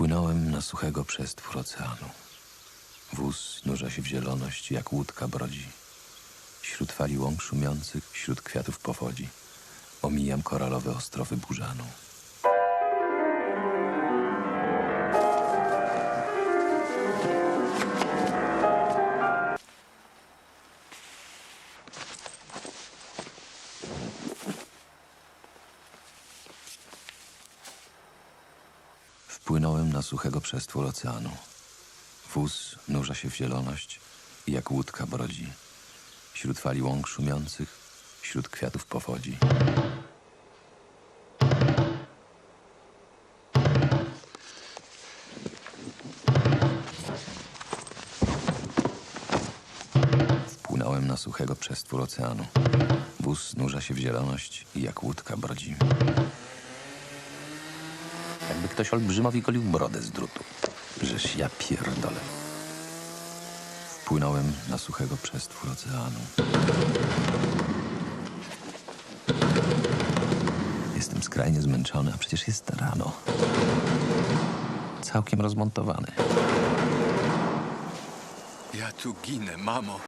Wpłynąłem na suchego przestwór oceanu. Wóz nurza się w zieloność, jak łódka brodzi. Wśród fali łąk szumiących, wśród kwiatów powodzi. Omijam koralowe ostrowy burzanu. Wpłynąłem na suchego przestwór oceanu. Wóz nurza się w zieloność i jak łódka brodzi. Wśród fali łąk szumiących, wśród kwiatów powodzi. Wpłynąłem na suchego przestwór oceanu. Wóz nurza się w zieloność i jak łódka brodzi. Jakby ktoś olbrzymowi golił brodę z drutu. Żeż ja pierdolę. Wpłynąłem na suchego przestwór oceanu. Jestem skrajnie zmęczony, a przecież jest rano. Całkiem rozmontowany. Ja tu ginę, mamo.